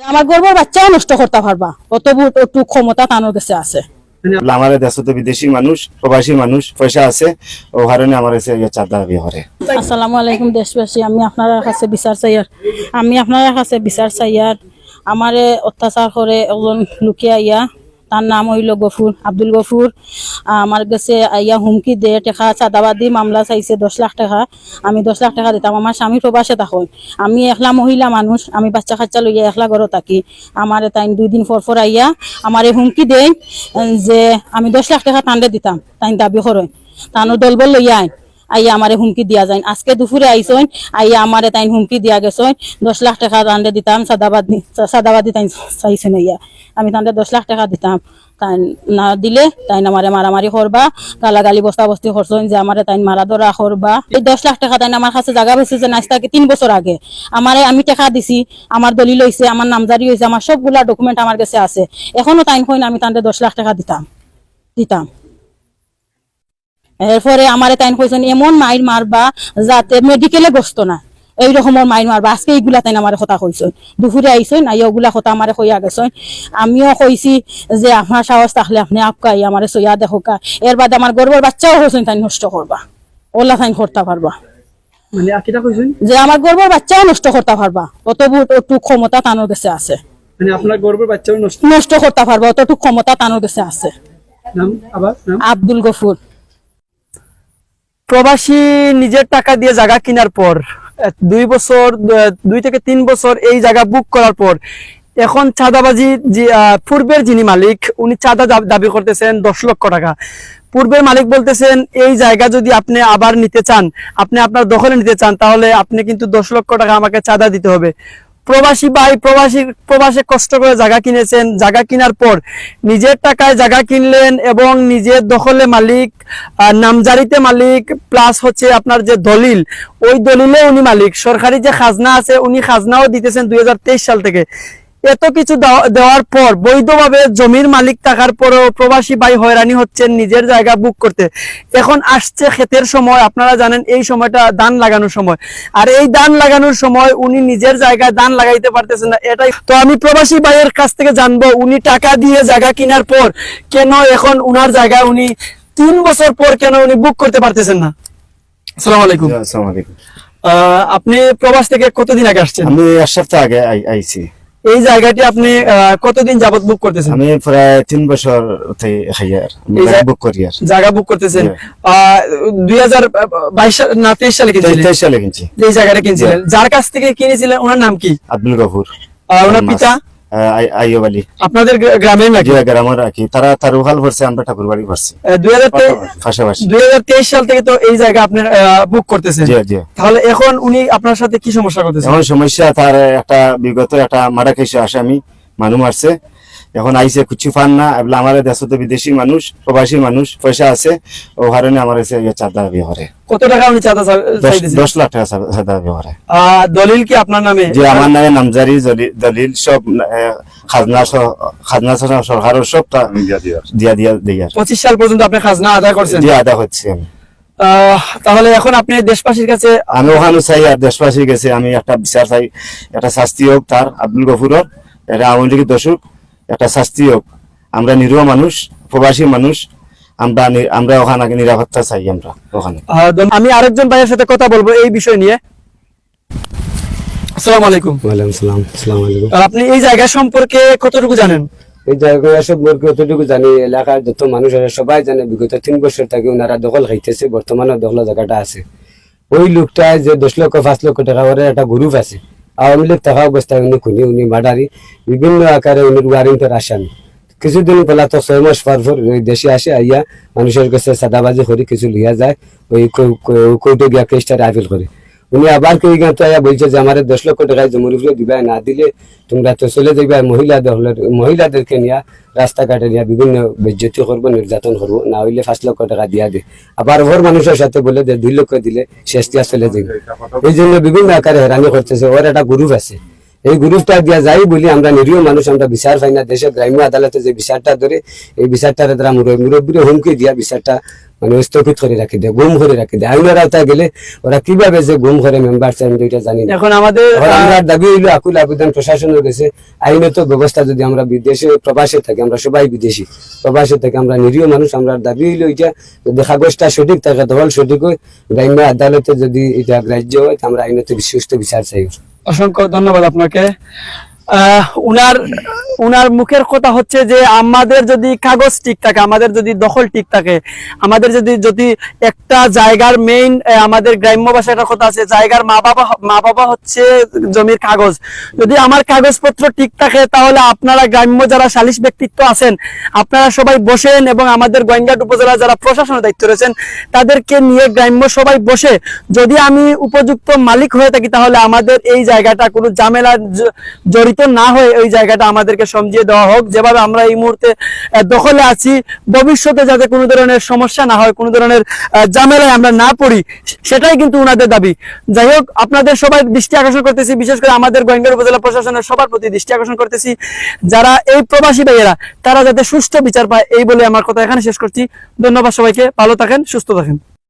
আমার গর্বের বাচ্চাও নষ্ট করতে পারবা। অত একটু ক্ষমতা তানোর কাছে আছে। আমাদের দেশে বিদেশি মানুষ প্রবাসী মানুষ পয়সা আছে ও কারণে আমার কাছে চাঁদা দাবি করে। আসসালামু আলাইকুম দেশবাসী আমি আপনার কাছে বিচার চাইয়ার আমি আপনার কাছে বিচার চাইয়ার আমারে অত্যাচার করে একজন লুকিয়া ইয়া তার নাম হইল গফুর, আব্দুল গফুর। আমার কাছে আইয়া হুমকি দে, টাকা, চাঁদাবাদি মামলা চাইছে, দশ লাখ টাকা। আমি দশ লাখ টাকা দিতাম, আমার স্বামী প্রবাসে তখন। আমি একলা মহিলা মানুষ, আমি বাচ্চা কাচ্চা লইয়া একলা ঘরে থাকি। আমার তাই দুই দিন পর পর আইয়া আমার হুমকি দেয় যে আমি দশ লাখ টাকা টানলে দিতাম তাই দাবি করে তানোর দলবল লইয়া আইন। আইয়া আমারে হুমকি দিয়া যায় আজকে দুপুরে আইসইন, আইয়া আমারে তাইন হুমকি দিয়া গেছইন দশ লাখ টাকা তান্ডে দিতাম, সাদাবাদ সাদাবাদি তাইন চাইছেন ইয়া আমি তান্ডে দশ লাখ টাকা দিতাম। তাই না দিলে তাই আমারে মারামারি করবা, গালাগালি বস্তা বস্তি করছেন যে আমারে তাইন মারা ধরা করবা। এই দশ লাখ টাকা তাইন আমার কাছে জায়গা বেশি যে নাচ থাকে তিন বছর আগে। আমারে আমি টাকা দিছি, আমার দলিল হয়েছে আমার নামজারি হয়েছে আমার সবগুলা ডকুমেন্ট আমার কাছে আছে। এখনও তাইন কইন আমি তান্ডে দশ লাখ টাকা দিতাম। দিতাম। এরপরে আমারে তাইন কইছেন এমন মাইর মারবা যাতে মেডিকেলে গ্রস্ত না। এই রকমের মাইর মারবা। আজকে এইগুলা তাইন আমার কথা কইছেন দুপুরে আইছেন আই ওগুলা কথা আমারে কইয়া গেছেন। আমিও কইছি যে আপনার সাহস থাকলে আপনি আপকাই আমারে সইয়া দেখোকা। এর বাদে আমার গর্বের বাচ্চাও হয়েছেন তাই নষ্ট করবা। ওলা তাইন করতে পারবা। মানে যে আমার গর্বের বাচ্চাও নষ্ট করতে পারবা। অতটুকু একটু ক্ষমতা তানোর কাছে আছে। মানে আপনার গর্বের বাচ্চাও নষ্ট করতে পারবা অতটুকু ক্ষমতা তানোর কাছে আছে। আব্দুল গফুর। প্রবাসী নিজের টাকা দিয়ে জায়গা কেনার পর দুই বছর দুই থেকে তিন বছর এই জায়গা বুক করার পর, এখন চাঁদাবাজি পূর্বের যিনি মালিক, উনি চাঁদা দাবি করতেছেন দশ লক্ষ টাকা। পূর্বের মালিক বলতেছেন, এই জায়গা যদি আপনি আবার নিতে চান, আপনি আপনার দখলে নিতে চান, তাহলে আপনি কিন্তু দশ লক্ষ টাকা আমাকে চাঁদা দিতে হবে। প্রবাসী ভাই, প্রবাসী, প্রবাসে কষ্ট করে জায়গা কিনেছেন। জায়গা কেনার পর নিজের টাকায় জায়গা কিনলেন এবং নিজের দখলে মালিক নামজারিতে মালিক প্লাস হচ্ছে আপনার যে দলিল, ওই দলিলে উনি মালিক। সরকারি যে খাজনা আছে, উনি খাজনাও দিতেছেন দুই হাজার তেইশ সাল থেকে। এত কিছু দেওয়ার পর বৈধভাবে জমির মালিক থাকার পরও প্রবাসী ভাই হয়রানি হচ্ছেন নিজের জায়গা বুক করতে। এখন আসছে ক্ষেতের সময় আপনারা জানেন এই সময়টা ধান লাগানোর সময়। আর এই ধান লাগানোর সময় উনি নিজের জায়গায় ধান লাগাইতে পারতেছেন না এটাই। তো আমি প্রবাসী ভাইয়ের কাছ থেকে জানব উনি টাকা দিয়ে জায়গা কেনার পর কেন এখন উনার জায়গায় উনি তিন বছর পর কেন উনি বুক করতে পারতেছেন না? আসসালামু আলাইকুম। আসসালামু আলাইকুম। আপনি প্রবাস থেকে কতদিন আগে আসছেন? আমি এক সপ্তাহ আগে আইছি। এই জায়গাটি আপনি কতদিন যাবত বুক করতেছেন? আমি প্রায় তিন বছর বুক করি আর। জায়গা বুক করতেছেন। হ্যাঁ। দুই হাজার বাইশ না তেইশ সালে কিনছিলেন? তেইশ সালে কিনছি। এই জায়গাটা কিনছিলেন। যার কাছ থেকে কিনেছিলেন ওনার নাম কি? আব্দুল গফুর। ওনার পিতা? আইয়ব আলী আপনাদের নাকি? রাখি তারা তার উহাল ভরছে আমরা ঠাকুর বাড়ি ভরছি পাশাপাশি। দুই হাজার তেইশ সাল থেকে তো এই জায়গা আপনার বুক করতেছেন। তাহলে এখন উনি আপনার সাথে কি সমস্যা করতেছেন? এখন সমস্যা তার একটা বিগত একটা মারা খেয়েছে আসামি মানুষ মারছে। এখন আইসে কিছু পান না এগুলা আমার দেশে তো বিদেশি মানুষ প্রবাসী মানুষ পয়সা আছে ও কারণে আমার ইয়ে চাঁদা দাবি করে কত টাকা উনি চাঁদা দশ- লাখ টাকা চাঁদা দাবি করে দলিল কি আপনার নামে? যে আমার নামে নামজারি দলিল সব খাজনা খাজনা সহ সরকারের সব তা দিয়া দিয়া পঁচিশ সাল পর্যন্ত আপনি খাজনা আদায় করছেন? দিয়ে আদা হচ্ছে আমি। তাহলে এখন আপনি দেশবাসীর কাছে আমি ওখানে চাই আর দেশবাসী কাছে আমি একটা বিচার চাই একটা শাস্তি হোক তার আব্দুল গফুরের এটা আওয়ামী লীগের দর্শক একটা শাস্তি হোক। আমরা নিরীহ মানুষ প্রবাসী মানুষ আমরা আমরা ওখানে নিরাপত্তা চাই আমরা ওখানে। আমি আরেকজন ভাইয়ের সাথে কথা বলব এই বিষয় নিয়ে। আসসালামু আলাইকুম। ওয়ালাইকুম সালাম আসসালামু আলাইকুম। আপনি এই জায়গা সম্পর্কে কতটুকু জানেন? এই জায়গায় সম্পর্কে যতটুকু জানি এলাকার যত মানুষ সবাই জানে বিগত তিন বছর থেকে ওনারা দখল খাইতেছে বর্তমানে দখল জায়গাটা আছে। ওই লোকটা যে দশ লক্ষ পাঁচ লক্ষ টাকা করে একটা গ্রুপ আছে। আওয়ামী লীগ থাকা অবস্থায় উনি খুনি উনি মার্ডারি বিভিন্ন আকারে উনি ওয়ারিংটের আসামি কিছুদিন পেলা তো ছয় মাস পর পর ওই দেশে আসে আইয়া মানুষের কাছে সাদাবাজি করে কিছু লিয়া যায় ওই কোর্টে গিয়া কেসটা আপিল করে উনি আবার কই গাঁতো আয়া বলছে যে আমার দশ লক্ষ টাকা জমির উপরে দিবা, না দিলে তোমরা তো চলে যাইবা। মহিলা মহিলাদেরকে নিয়ে রাস্তাঘাটে নিয়ে বিভিন্ন বেজ্জতি করব, নির্যাতন করব, না হইলে পাঁচ লক্ষ টাকা দিয়া দে। আবার ওর মানুষের সাথে বলে যে দুই লক্ষ দিলে শেষ দিয়া চলে যাবে এই জন্য বিভিন্ন আকারে হেরানি করতেছে। ওর একটা গ্রুপ আছে। এই গ্রুপটা দিয়া যাই বলি, আমরা নিরীহ মানুষ, আমরা বিচার পাই না। দেশের গ্রাম্য আদালতে যে বিচারটা ধরে, এই বিচারটার দ্বারা মুরব্বীরে হুমকি দিয়া বিচারটা মানে স্থগিত করে রাখি দেয় গুম করে রাখি দেয়। আইনের আওতায় গেলে ওরা কীভাবে যে গুম করে মেম্বার আমি এটা জানি না। এখন আমাদের আমরা দাবি হইল আকুল আবেদন প্রশাসনের কাছে আইনত ব্যবস্থা যদি আমরা বিদেশে প্রবাসে থাকি আমরা সবাই বিদেশি। প্রবাসে থাকি আমরা নিরীহ মানুষ আমরা দাবি হইল এটা যদি কাগজটা সঠিক থাকে দল সঠিক হয় গ্রাম্য আদালতে যদি এটা গ্রাহ্য হয় আমরা আইনত সুস্থ বিচার চাই। অসংখ্য ধন্যবাদ আপনাকে। উনার উনার মুখের কথা হচ্ছে যে আমাদের যদি কাগজ ঠিক থাকে, আমাদের যদি দখল ঠিক থাকে, আমাদের যদি যদি একটা জায়গার মেইন আমাদের গ্রাম্য ভাষায় একটা কথা আছে, জায়গার মা বাবা মা বাবা হচ্ছে জমির কাগজ। যদি আমার কাগজপত্র ঠিক থাকে, তাহলে আপনারা গ্রাম্য যারা সালিশ ব্যক্তিত্ব আছেন, আপনারা সবাই বসেন এবং আমাদের গোয়েঙ্গাট উপজেলা যারা প্রশাসনের দায়িত্ব রয়েছেন, তাদেরকে নিয়ে গ্রাম্য সবাই বসে, যদি আমি উপযুক্ত মালিক হয়ে থাকি, তাহলে আমাদের এই জায়গাটা কোনো ঝামেলা জ- জড়িত না হয়ে এই জায়গাটা আমাদেরকে সমঝিয়ে দেওয়া হোক। যেভাবে আমরা এই মুহূর্তে দখলে আছি ভবিষ্যতে যাতে কোনো ধরনের সমস্যা না হয় কোনো ধরনের আহ, ঝামেলায় আমরা না পড়ি সেটাই কিন্তু উনাদের দাবি। যাই হোক আপনাদের সবাই দৃষ্টি আকর্ষণ করতেছি বিশেষ করে আমাদের গোয়েঙ্গার উপজেলা প্রশাসনের সবার প্রতি দৃষ্টি আকর্ষণ করতেছি। যারা এই প্রবাসী ভাইয়েরা তারা যাতে সুষ্ঠু বিচার পায় এই বলে আমার কথা এখানে শেষ করছি। ধন্যবাদ সবাইকে ভালো থাকেন সুস্থ থাকেন।